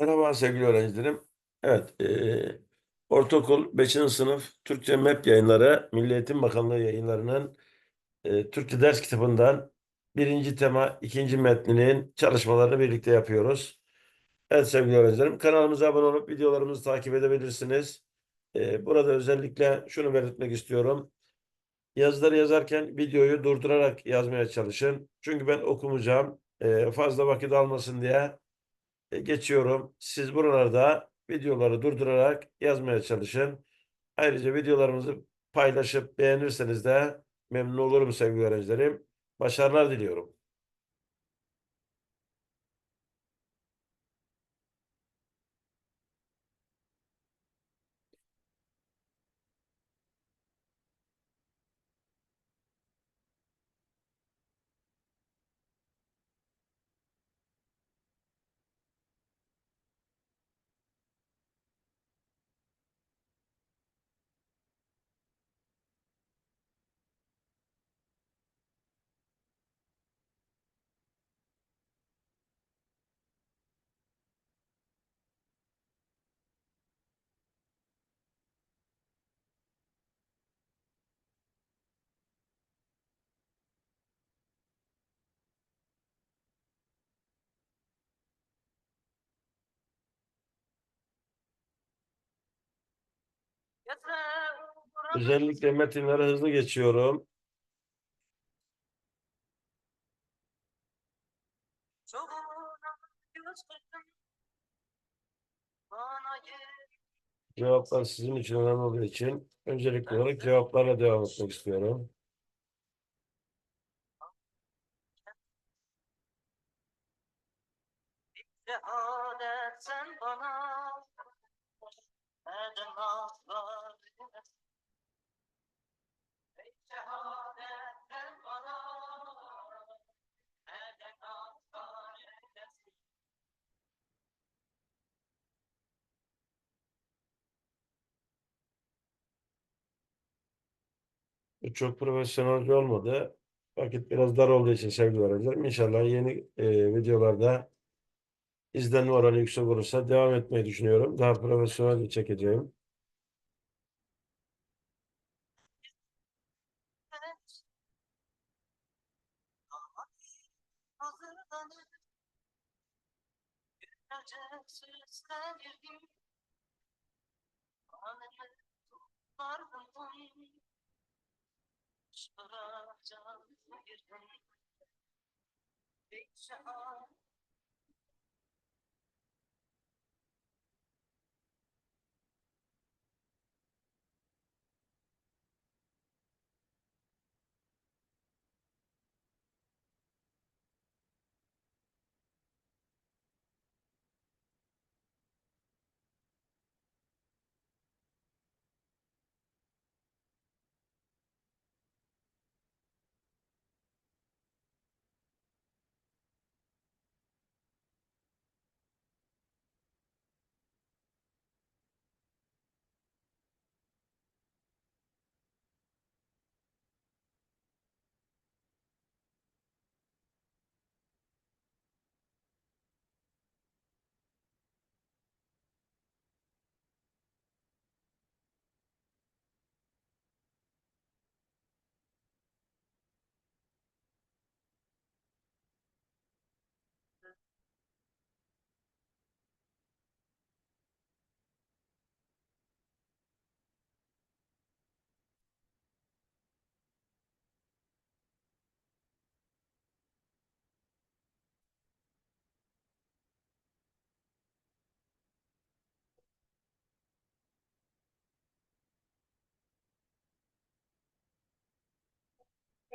Merhaba sevgili öğrencilerim. Evet, eee ortaokul 5. sınıf Türkçe MEP yayınları, Milli Eğitim Bakanlığı yayınlarının eee, Türkçe ders kitabından birinci tema, ikinci metninin çalışmalarını birlikte yapıyoruz. Evet sevgili öğrencilerim, kanalımıza abone olup videolarımızı takip edebilirsiniz. Eee, burada özellikle şunu belirtmek istiyorum. Yazıları yazarken videoyu durdurarak yazmaya çalışın. Çünkü ben okumayacağım. Eee, fazla vakit almasın diye e, geçiyorum. Siz buralarda videoları durdurarak yazmaya çalışın. Ayrıca videolarımızı paylaşıp beğenirseniz de memnun olurum sevgili öğrencilerim. Başarılar diliyorum. Özellikle metinleri hızlı geçiyorum. Cevaplar sizin için önemli olduğu için öncelikli olarak cevaplarla devam etmek istiyorum. Çok profesyonelce olmadı. Vakit biraz dar olduğu için sevgili öğrencilerim. İnşallah yeni e, videolarda izlenme oranı yüksek olursa devam etmeyi düşünüyorum. Daha profesyonelce çekeceğim. Tutlar buldum Geçer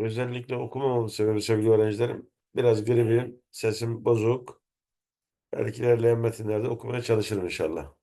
Özellikle okumamamı sebebi sevgili öğrencilerim. Biraz gribim, sesim bozuk. Belki ilerleyen metinlerde okumaya çalışırım inşallah.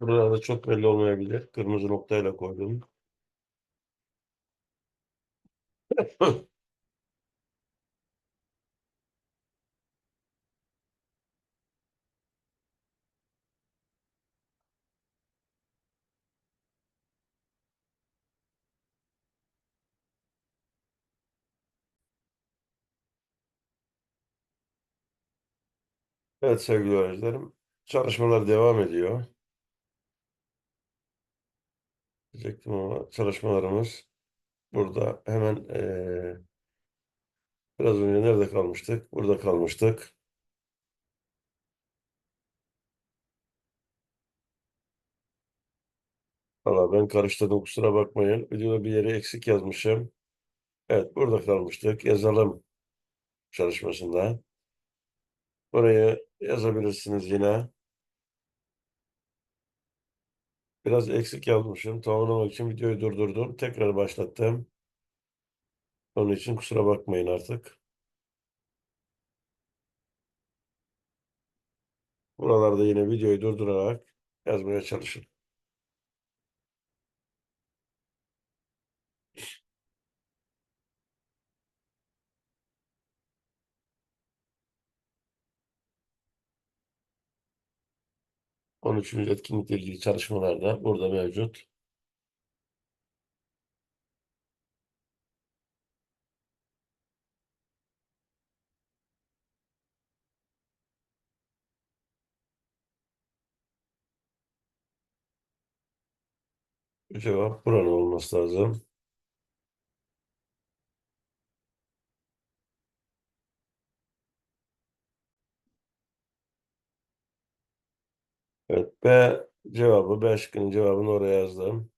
Buralarda çok belli olmayabilir. Kırmızı noktayla koydum. Evet sevgili öğrencilerim, çalışmalar devam ediyor. Diyecektim ama çalışmalarımız burada hemen eee, biraz önce nerede kalmıştık? Burada kalmıştık. Valla ben karıştırdım kusura bakmayın. Videoda bir yere eksik yazmışım. Evet burada kalmıştık. Yazalım çalışmasında. Buraya yazabilirsiniz yine. Biraz eksik yazmışım. Tamamlamak için videoyu durdurdum. Tekrar başlattım. Onun için kusura bakmayın artık. Buralarda yine videoyu durdurarak yazmaya çalışın. Onun için etkinlikle ilgili çalışmalar da burada mevcut. Cevap buranın olması lazım. B cevabı, B şıkkının cevabını oraya yazdım.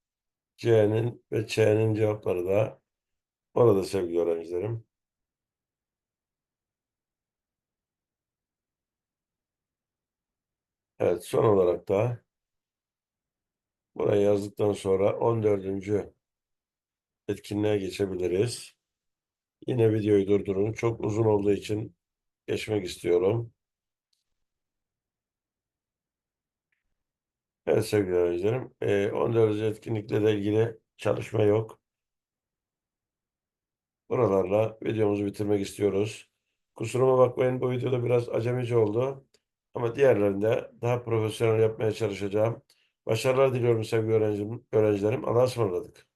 C'nin ve Ç'nin cevapları da Orada sevgili öğrencilerim. Evet, son olarak da burayı yazdıktan sonra 14. etkinliğe geçebiliriz. Yine videoyu durdurun. Çok uzun olduğu için geçmek istiyorum. Evet sevgili öğrencilerim, eee, 14. etkinlikle de ilgili çalışma yok. Buralarla videomuzu bitirmek istiyoruz. Kusuruma bakmayın bu videoda biraz acemice oldu. Ama diğerlerinde daha profesyonel yapmaya çalışacağım. Başarılar diliyorum sevgili öğrencilerim. Allah'a ısmarladık.